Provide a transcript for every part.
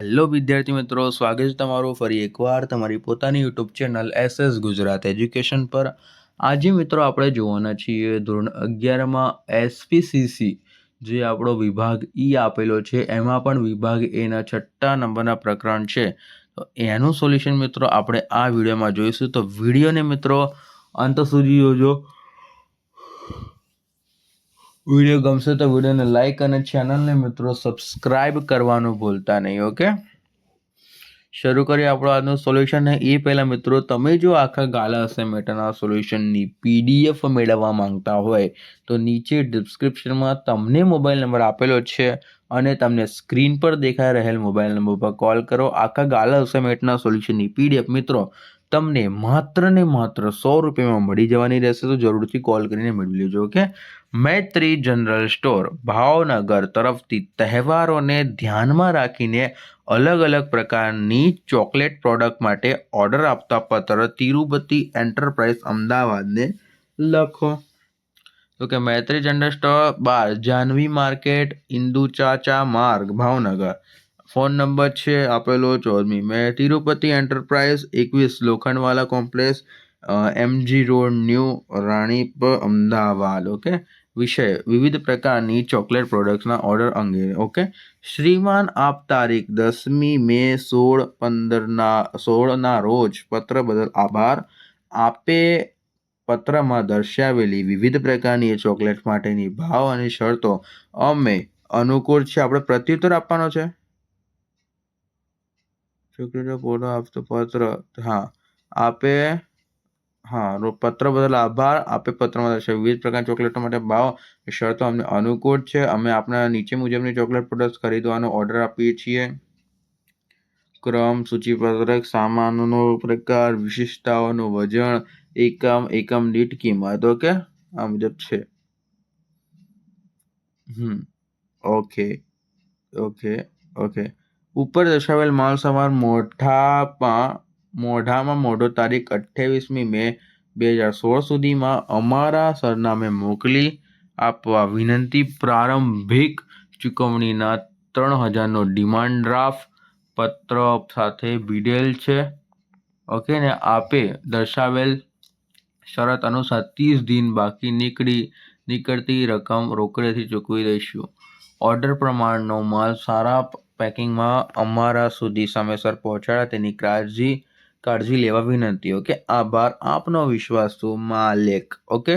Hello વિદ્યાર્થી મિત્રો, સ્વાગત છે તમારું ફરી એકવાર તમારી પોતાની YouTube channel SS Gujarat education પર. આજે મિત્રો આપણે જોવાના છીએ ધોરણ અગિયારમાં એસપીસીસી, જે આપણો વિભાગ ઈ આપેલો છે. એમાં પણ વિભાગ એના છઠ્ઠા નંબરના પ્રકરણ છે. તો એનું સોલ્યુશન મિત્રો આપણે આ વિડીયોમાં જોઈશું. તો વિડીયોને મિત્રો અંત સુધી જોજો. વીડિયો ગમશે તો વિડીયોને લાઈક અને ચેનલને મિત્રો સબસ્ક્રાઇબ કરવાનું ભૂલતા નહીં ઓકે શરૂ કરીએ આપણો આજનું સોલ્યુશન એ પહેલાં મિત્રો, તમે જો આખા ગાલા અસાઇનમેન્ટના સોલ્યુશનની પીડીએફ મેળવવા માંગતા હોય, તો નીચે ડિસ્ક્રિપ્શનમાં તમને મોબાઈલ નંબર આપેલો છે અને તમને સ્ક્રીન પર દેખાઈ રહેલ મોબાઈલ નંબર પર કોલ કરો. આખા ગાલા અસાઇનમેન્ટના સોલ્યુશનની પીડીએફ મિત્રો તમને માત્ર ને માત્ર સો રૂપિયામાં મળી જવાની રહેશે, તો જરૂરથી કોલ કરીને મેળવી લેજો okay Maitri general store, Bhavnagar તરફથી તહેવારોને ધ્યાનમાં રાખીને અલગ અલગ પ્રકારની ચોકલેટ પ્રોડક્ટ માટે ઓર્ડર આપતા પત્ર તિરુપતિ એન્ટરપ્રાઇઝ અમદાવાદને લખો. તો કે મૈત્રી જનરલ સ્ટોર, બાર Janvi market, Indu Chacha Marg, Bhavnagar. Phone number છે આપેલો ચૌદમી મેં તિરુપતિ એન્ટરપ્રાઇઝ એકવીસ Lokhandwala complex MG road, new Ranip, Ahmedabad, okay? વિષય, વિવિધ પ્રકારની ચોકલેટ પ્રોડક્ટ્સના ઓર્ડર અંગે, ઓકે? શ્રીમાન આપ તારીખ દસમી મે સોળ પંદરના, સોળના રોજ પત્ર બદલ આભાર. આપે પત્રમાં દર્શાવેલી વિવિધ પ્રકારની ચોકલેટ માટેની ભાવ અને શરતો. અમે અનુકૂળ છે. આપણે પ્રત્યુત્તર આપવાનો છે? ચોકલેટનો ફોટો આપતો પત્ર. હા, આપે, હા પત્ર બદલ આભાર. આપે પત્રમાં દર્શાવ્યું વિવિધ પ્રકારની ચોકલેટો માટે ભાવ શરતો અમને અનુકૂળ છે. અમે આપણા નીચે મુજબની ચોકલેટ પ્રોડક્ટ ખરીદવાનો ઓર્ડર આપીએ છીએ. ક્રમ, સૂચિપત્રક, સામાનનો પ્રકાર, વિશિષ્ટતાઓનું વજન, એકમ એકમ દીઠ કિંમત. ઓકે? આ મુજબ છે. હમ. ઓકે. ઓકે. ઓકે. ઉપર દર્શાવેલ માલ સામાન મોઢામાં મોઢામાં મોઢો તારીખ અઠ્ઠાવીસમી મે બે હજાર સોળ સુધીમાં અમારા સરનામે મોકલી આપવા વિનંતી. પ્રારંભિક ચૂકવણીના ત્રણ હજારનો ડિમાન્ડ ડ્રાફ્ટ પત્ર સાથે ભીડેલ છે. ઓકે, ને આપે દર્શાવેલ શરત અનુસાર ત્રીસ દિન બાકી નીકળી, નીકળતી રકમ રોકડેથી ચૂકવી દઈશું. ઓર્ડર પ્રમાણનો માલ સારા પેકિંગમાં અમારા સુધી સમયસર પહોંચાડે તેની કાળજી કાળજી લેવા વિનંતી, ઓકે? આભાર. આપનો વિશ્વાસુ માલિક, ઓકે?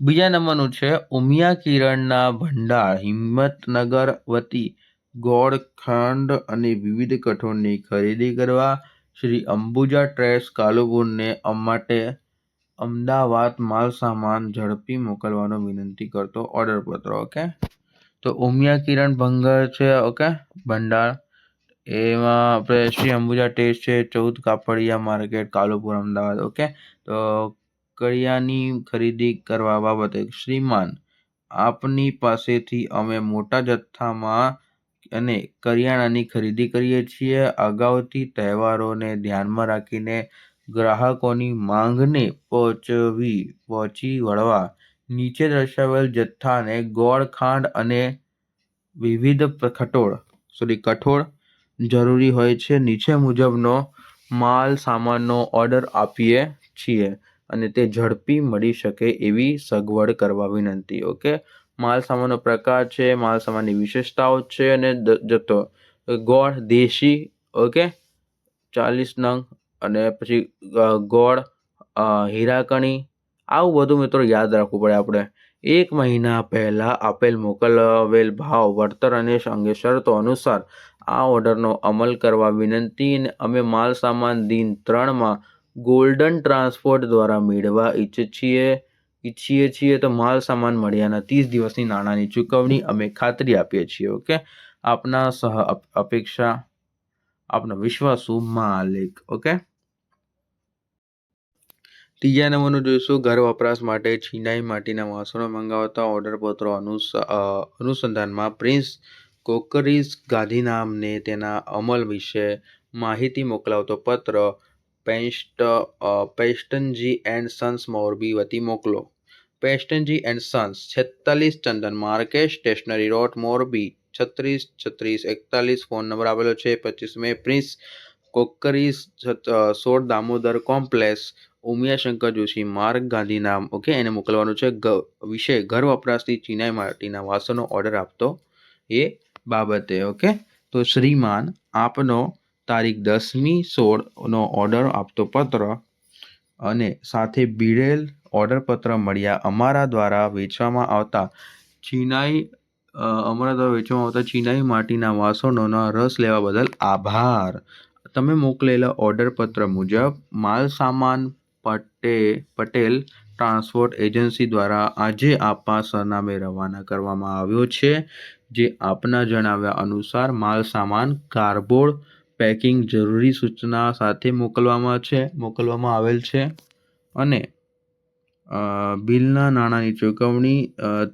બીજા નંબરનું છે, ઉમિયા કિરણના ભંડાર, હિંમતનગર વતી ગોળ ખાંડ અને વિવિધ કઠોળની ખરીદી કરવા શ્રી અંબુજા ટ્રેસ કાલુપુરને માટે અમદાવાદ માલ સામાન ઝડપી મોકલવાનો વિનંતી કરતો ઓર્ડર પત્ર, ઓકે? તો ઉમિયા કિરણ ભંગર છે, ઓકે? ભંડાર. એમાં આપણે શ્રી અંબુજા ટેસ્ટ છે, ચૌદ કાપડિયા માર્કેટ, કાલુપુર, અમદાવાદ, ઓકે? તો કરિયાની ખરીદી કરવા બાબતે શ્રીમાન, આપની પાસેથી અમે મોટા જથ્થામાં અને કરિયાણાની ખરીદી કરીએ છીએ. અગાઉથી તહેવારોને ધ્યાનમાં રાખીને ગ્રાહકોની માંગને પહોંચવી, પહોંચી વળવા નીચે દર્શાવેલ જથ્થાને ગોળ ખાંડ અને વિવિધ કઠોળ સોરી કઠોળ જરૂરી હોય છે. નીચે મુજબનો માલ સામાનનો ઓર્ડર આપીએ છીએ અને તે ઝડપી મળી શકે એવી સગવડ કરવા વિનંતી. ઓકે? માલ સામાનનો પ્રકાર છે, માલ સામાનની વિશેષતાઓ છે અને જથ્થો. ગોળ દેશી, ઓકે? ચાલીસ નંગ અને પછી ગોળ હીરાકણી આવું બધું મિત્રો યાદ રાખવું પડે આપણે. એક મહિના પહેલાં આપેલ મોકલાવેલ ભાવ વળતર અને અંગે શરતો અનુસાર આ ઓર્ડરનો અમલ કરવા વિનંતી અમે માલ સામાન દિન ત્રણમાં ગોલ્ડન ટ્રાન્સપોર્ટ દ્વારા મેળવવા ઈચ્છીએ છીએ ઈચ્છીએ છીએ તો માલ સામાન મળ્યાના ત્રીસ દિવસની નાણાંની ચૂકવણી અમે ખાતરી આપીએ છીએ, ઓકે? આપના સહ અપ- અપેક્ષા આપનો વિશ્વાસુ માલિક, ઓકે? ત્રીજા નંબરનું જોઈશું, ઘર વપરાશ માટે છીનાઈ માટીના વાસણો મંગાવતા ઓર્ડરપત્રો અનુસ અનુસંધાનમાં પ્રિન્સ કોકરીઝ ગાંધીનામને તેના અમલ વિશે માહિતી મોકલાવતો પત્ર પેસ્ટ પેસ્ટનજી એન્ડ સન્સ મોરબી વતી મોકલો. પેસ્ટનજી એન્ડ સન્સ, છેતાલીસ Chandan market stationery road, Morbi. છત્રીસ છત્રીસ, એકતાલીસ, ફોન નંબર આવેલો છે પચીસ મે. પ્રિન્સ કોકરીસ સોળ દામોદર કોમ્પ્લેક્સ ઉમિયાશંકર જોશી માર્ગ ગાંધી નામ ઓકે એને મોકલવાનું છે. વિષય, ઘર વપરાશની ચિનાઈ માટીના વાસણનો ઓર્ડર આપતો એ બાબતે ઓકે તો શ્રીમાન આપનો તારીખ દસમી સોળનો ઓર્ડર આપતો પત્ર અને સાથે બીડેલ ઓર્ડર પત્ર મળ્યા અમારા દ્વારા વેચવામાં આવતા ચિનાઈ અમારા દ્વારા વેચવામાં આવતા ચિનાઈ માટીના વાસણોના રસ લેવા બદલ આભાર. તમે મોકલેલા ઓર્ડર પત્ર મુજબ માલ સામાન પટે, પટેલ ટ્રાન્સપોર્ટ એજન્સી દ્વારા આજે આપા સરનામે રવાના કરવામાં આવ્યો છે, જે આપના જણાવ્યા અનુસાર માલ સામાન, કાર્ડબોર્ડ, પેકિંગ જરૂરી સૂચના સાથે મોકલવામાં છે, મોકલવામાં આવેલ છે અને બિલના નાણાંની ચૂકવણી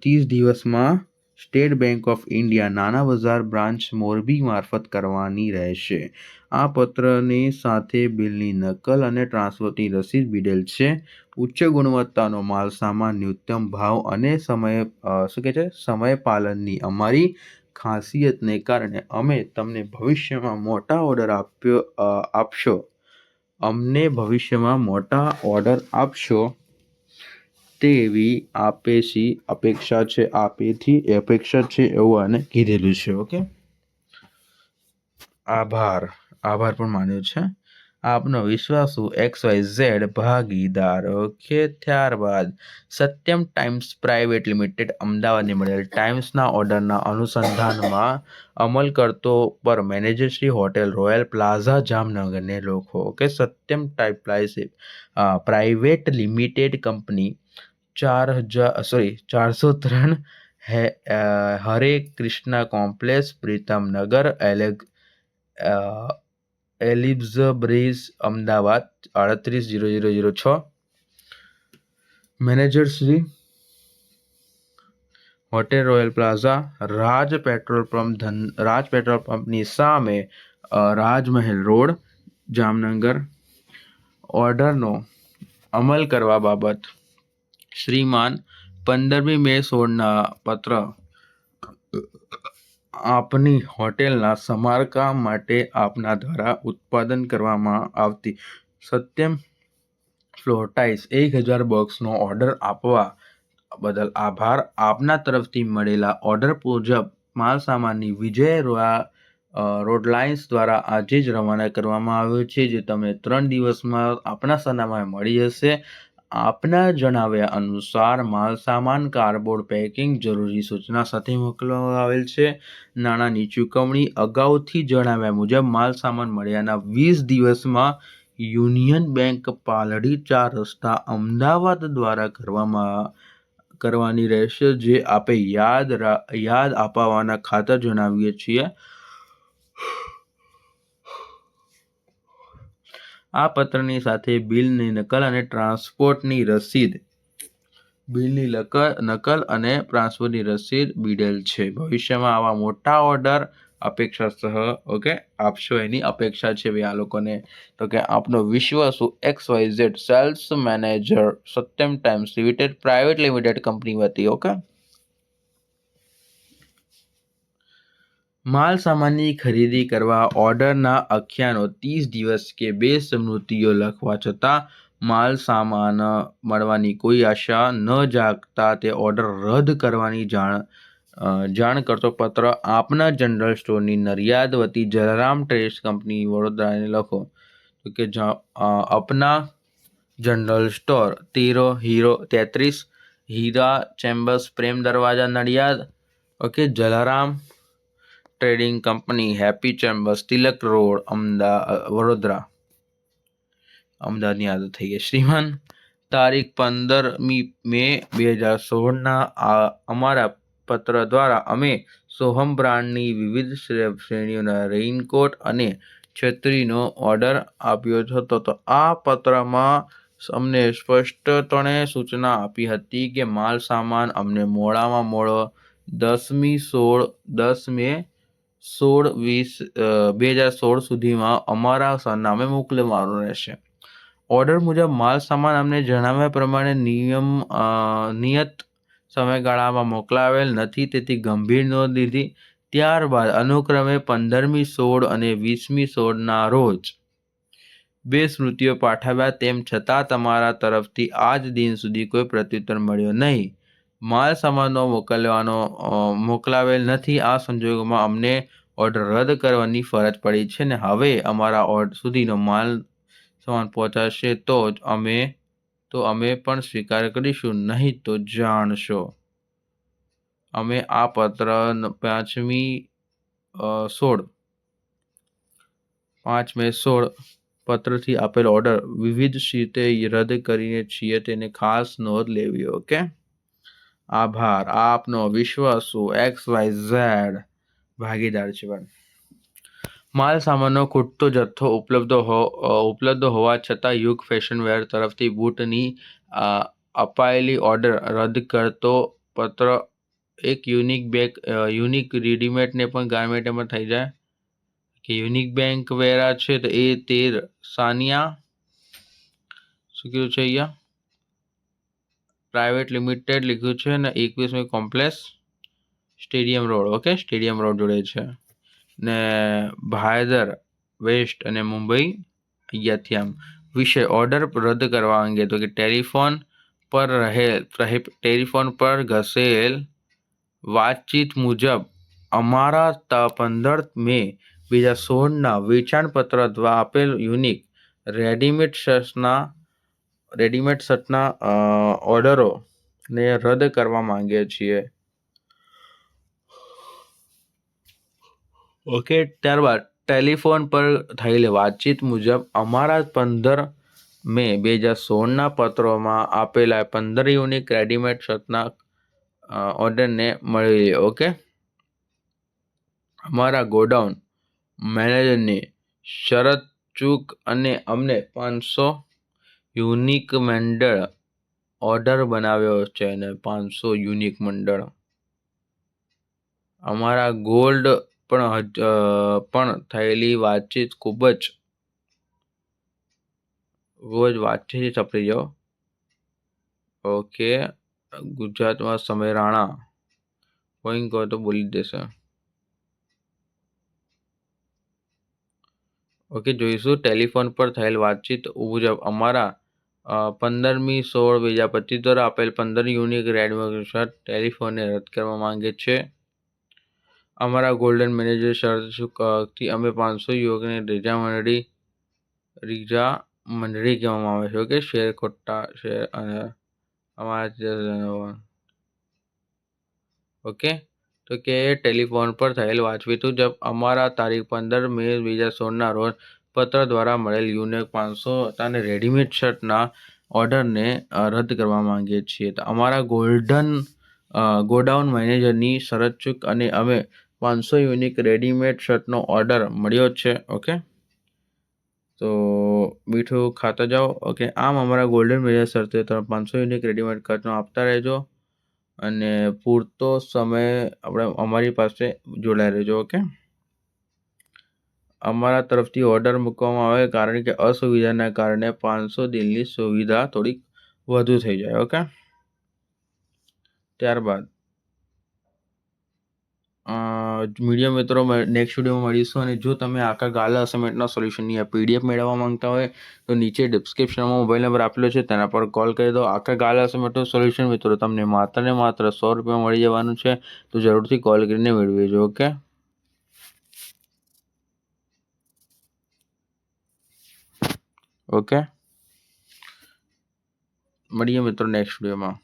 ત્રીસ દિવસમાં સ્ટેટ બેંક ઓફ ઇન્ડિયા નાના બજાર બ્રાન્ચ મોરબી મારફત કરવાની રહેશે. આ પત્રની સાથે બિલની નકલ અને ટ્રાન્સફરની રસીદ બિડેલ છે. ઉચ્ચ ગુણવત્તાનો માલ, સામાન, ન્યૂનતમ ભાવ અને સમય શું કહે છે? સમય પાલનની અમારી ખાસિયતને કારણે અમે તમને ભવિષ્યમાં મોટા ઓર્ડર આપ્યો આપશો. અમને ભવિષ્યમાં મોટા ઓર્ડર આપશો તેવી આપેશી અપેક્ષા છે. આપેથી અપેક્ષા છે એવું આને કીધેલું છે, ઓકે? આભાર. આભાર પણ માન્યો છે. આપનો વિશ્વાસુ એક્સ વાય ઝેડ ભાગીદાર ઓકે ત્યારબાદ સત્યમ ટાઈમ્સ પ્રાઇવેટ લિમિટેડ અમદાવાદને મળેલ ટાઈમ્સના ઓર્ડરના અનુસંધાનમાં અમલ કરતો પર manager Shri hotel royal plaza જામનગરને લોકો ઓકે સત્યમ ટાઈપ પ્લાઇસિપ પ્રાઇવેટ લિમિટેડ કંપની ચાર હજાર સોરી, ચારસો ત્રણ હે હરે કૃષ્ણ કોમ્પ્લેક્સ પ્રીતમનગર એલેગ અ, એલિબ્ઝ બ્રિજ અમદાવાદ આડત્રીસ જીરો જીરો જીરો છ manager Shri hotel royal plaza Raj petrol pump Dhan Raj petrol પંપની સામે અ, રાજમહેલ રોડ જામનગર ઓર્ડરનો અમલ કરવા બાબત શ્રીમાન પંદરમી મે સોળના પત્ર આપની હોટેલના સમારકામ માટે આપના દ્વારા ઉત્પાદન કરવામાં આવતી સત્યમ ફ્લોટાઇસ એક હજાર બોક્સનો ઓર્ડર આપવા બદલ આભાર. આપના તરફથી મળેલા ઓર્ડર મુજબ માલ સામાનની વિજય રોયા અ, રોડ લાઇન્સ દ્વારા આજે જ રવાના કરવામાં આવ્યો છે જે તમે ત્રણ દિવસમાં આપના સરનામાએ મળી જશે આપના જણાવ્યા અનુસાર માલ સામાન કાર્ડબોર્ડ પેકિંગ જરૂરી સૂચના સાથે મોકલવામાં આવેલ છે. નાણાંની ચૂકવણી અગાઉથી જણાવ્યા મુજબ માલ સામાન મળ્યાના વીસ દિવસમાં યુનિયન બેંક પાલડી ચાર રસ્તા અમદાવાદ દ્વારા કરવામાં કરવાની રહેશે, જે આપે યાદ યાદ અપાવવાના ખાતર જણાવીએ છીએ. આ પત્રની સાથે બિલની નકલ અને ટ્રાન્સપોર્ટની રસીદ. બિલની નકલ અને ટ્રાન્સફરની રસીદ બિડેલ છે. ભવિષ્યમાં આવા મોટા ઓર્ડર અપેક્ષા સહ, ઓકે? આપશો એની અપેક્ષા છે ભાઈ આ લોકોને. તો કે આપનો વિશ્વાસુ X Y Z sales manager Satyam times limited private limited company વતી, ઓકે? માલ સામાનની ખરીદી કરવા ઓર્ડરના અખ્યાનો ત્રીસ દિવસ કે બે સ્મૃતિઓ લખવા છતાં માલ સામાન મળવાની કોઈ આશા ન જાગતા તે ઓર્ડર રદ કરવાની જાણ જાણ કરતો પત્ર આપના જનરલ સ્ટોરની નડિયાદ વતી જલારામ ટ્રેડર્સ કંપની વડોદરાને લખો. તો કે અપના જનરલ સ્ટોર, તેરો, હીરો, તેત્રીસ, Hira, chambers, Prem Darwaja, Nadiad. Okay, Jalaram. Trading company happy chambers Tilak road Ahmedabad Vadodara. અમદાવાદની આદત થઈ ગઈ. શ્રીમાન તારીખ પંદરમી મે બે હજાર સોળના આ અમારા પત્ર દ્વારા અમે સોહમ બ્રાન્ડની વિવિધ શ્રે- શ્રેણીઓના રેઇનકોટ અને છત્રીનો ઓર્ડર આપ્યો હતો. તો આ પત્રમાં અમને સ્પષ્ટપણે સૂચના આપી હતી કે માલ સામાન અમને મોડામાં મોડો દસમી સોળ દસ મે સોળ વીસ બે હજાર સોળ સુધીમાં અમારા સરનામે મોકલવાનું રહેશે. ઓર્ડર મુજબ માલ સામાન અમને જણાવ્યા પ્રમાણે નિયમ નિયત સમયગાળામાં મોકલાવેલ નથી, તેથી ગંભીર નોંધ લીધી. ત્યારબાદ અનુક્રમે પંદરમી સોળ અને વીસમી સોળના રોજ બે સ્મૃતિઓ પાઠવ્યા, તેમ છતાં તમારા તરફથી આજ દિન સુધી કોઈ પ્રત્યુત્તર મળ્યો નહીં. માલ સામાનો મોકલવાનો મોકલાવેલ નથી, આ સંજોગોમાં અમને ઓર્ડર રદ કરવાની ફરજ પડી છે ને હવે અમારા ઓર્ડર સુધીનો માલ સામાન પહોંચાશે તો જ અમે, તો અમે પણ સ્વીકાર કરીશું, નહીં તો જાણશો. અમે આ પત્ર પાંચમી સોળ, પાંચ મે સોળ પત્રથી આપેલ ઓર્ડર વિવિધ રીતે રદ કરીને છીએ, તેને ખાસ નોંધ લેવી, ઓકે? આભાર. આપનો વિશ્વાસુ એક્સ વાય ઝેડ ભાગીદાર છે માલ સામાનનો ખૂટતો જથ્થો ઉપલબ્ધ હો ઉપલબ્ધ હોવા છતાં યુગ ફેશન વેર તરફથી બૂટની અપાયેલી ઓર્ડર રદ કરતો પત્ર એક યુનિક બેગ યુનિક રેડીમેડને પણ ગાર્મેન્ટમાં થઈ જાય. કે યુનિક બેંક વેરા છે તો એ તેર સાનિયા, શું કીધું છે અહીંયા? પ્રાઇવેટ લિમિટેડ લખ્યું છે ને એકવીસમી complex stadium road, okay? Stadium road જોડે છે. ને ભાયદર વેસ્ટ અને મુંબઈ અહીંયાથી આમ વિષય ઓર્ડર રદ કરવા અંગે તો કે ટેલિફોન પર રહેલ ટેલિફોન પર ઘસેલ વાતચીત મુજબ અમારા પંદર મે બે હજાર સોળના વેચાણપત્ર દ્વારા આપેલ યુનિક રેડીમેડ શર્ટ્સના રેડીમેડ શર્ટના ઓર્ડરોને રદ કરવા માંગીએ છીએ. ઓકે ત્યારબાદ ટેલિફોન પર થયેલી વાતચીત મુજબ અમારા પંદર મે બે હજાર સોળના પત્રોમાં આપેલા પંદર યુનિક રેડીમેડ શર્ટના ઓર્ડરને મળી ઓકે અમારા ગોડાઉન મેનેજરની શરત ચૂક અને અમને પાંચસો યુનિક મંડળ ઓર્ડર બનાવ્યો છે અને પાંચસો યુનિક મંડળ. અમારા ગોલ્ડ પણ પણ થયેલી વાતચીત ખૂબ જ રોજ વાતચીત સપડી જાઓ ઓકે, ગુજરાતમાં સમય રાણા. કોઈ કહો તો બોલી દેશે. ઓકે, જોઈશું. ટેલિફોન પર થયેલ વાતચીત મુજબ અમારા પંદરમી સોળ બે હજાર પચીસ દ્વારા આપેલ પંદર યુનિક રેડમી શર્ટ ટેલિફોનને રદ કરવા માંગે છે. અમારા ગોલ્ડન મેનેજર શરતથી અમે પાંચસો યુવકને રીજા મંડળી, રીઝા મંડળી કહેવામાં આવે છે, ઓકે? શેર ખોટા, શેર અને અમારા ઓકે? તો કે ટેલિફોન પર થયેલ વાંચવીતું જબ અમારા તારીખ પંદર મે બે હજાર સોળના રોજ પત્ર દ્વારા મળેલ યુનિક પાંચસો અને રેડીમેડ શર્ટના ઓર્ડરને રદ કરવા માંગીએ છીએ. તો અમારા ગોલ્ડન ગોડાઉન મેનેજરની શરત ચૂક અને અમે પાંચસો યુનિક રેડીમેડ શર્ટનો ઓર્ડર મળ્યો છે. ઓકે તો મીઠું ખાતા જાઓ. ઓકે આમ અમારા ગોલ્ડન મેનેજર શરતે તમે પાંચસો યુનિક રેડીમેડ કટનો આપતા રહેજો અને પૂરતો સમય આપણે અમારી પાસે જોડાઈ રહેજો. ઓકે અમારા તરફથી ઓર્ડર મૂકવામાં આવે કારણ કે અસુવિધાના કારણે પાંચસો દિલની સુવિધા થોડીક વધુ થઈ જાય ઓકે ત્યારબાદ મીડિયા મિત્રો નેક્સ્ટ વિડીયોમાં મળીશું અને જો તમે આખા ગાલા અસાઇનમેન્ટના સોલ્યુશનની પીડીએફ મેળવવા માંગતા હોય, તો નીચે ડિસ્ક્રિપ્શનમાં મોબાઈલ નંબર આપેલો છે, તેના પર કોલ કરી દો. આખા ગાલા અસાઇનમેન્ટનું સોલ્યુશન મિત્રો, તમને માત્ર ને માત્ર સો રૂપિયા મળી જવાનું છે, તો જરૂરથી કોલ કરીને મેળવી જો ઓકે ઓકે. મળીએ મિત્રો નેક્સ્ટ વિડીયોમાં